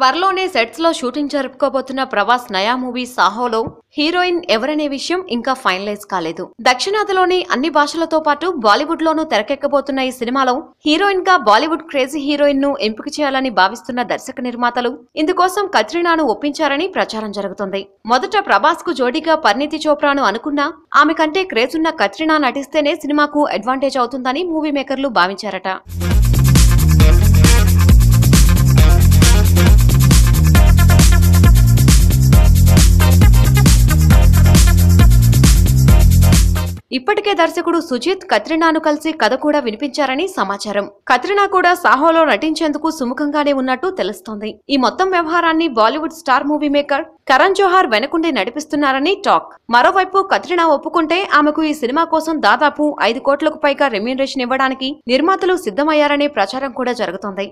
త్వరలోనే సెట్స్లో షూటింగ్ జరుపుకోబోతున్న ప్రభాస్ నయా movie సాహోలో heroine ఎవరనే విషయం ఇంకా ఫైనలైజ్ కాలేదు. దక్షిణాదిలోని అన్ని భాషలతో పాటు బాలీవుడ్ లోనూ తెరకెక్కబోతున్న ఈ సినిమాలో హీరోయిన్గా బాలీవుడ్ క్రేజీ హీరోయిన్ను ఎంపిక చేయాలని భావిస్తున్న దర్శక నిర్మాతలు ఇందుకోసం కత్రినాను ఒప్పించారని ప్రచారం జరుగుతుంది. మొదట ప్రభాస్కు జోడీగా పరిణీతి చోప్రాను అనుకున్నా ఆమె కంటే క్రేజ్ ఉన్న కత్రినా నటిస్తేనే సినిమాకు అడ్వాంటేజ్ అవుతుందని మూవీ మేకర్లు భావించారట. ఇప్పటికే దర్శకుడు సుజిత్ కత్రినాను కలిసి కథ కూడా వినిపించారని సమాచారం. కత్రినా కూడా సాహోలో నటించేందుకు సుముఖంగానే ఉన్నట్టు తెలుస్తోంది. ఈ మొత్తం వ్యవహారాన్ని Bollywood star movie maker Karan Johar వెనకుండి నడిపిస్తున్నారని టాక్. మరోవైపు కత్రినా ఒప్పుకుంటే ఆమెకు ఈ సినిమా కోసం దాదాపు ఐదు కోట్లకు పైగా రెమ్యూనరేషన్ ఇవ్వడానికి నిర్మాతలు సిద్ధమయ్యారనే ప్రచారం కూడా జరుగుతోంది.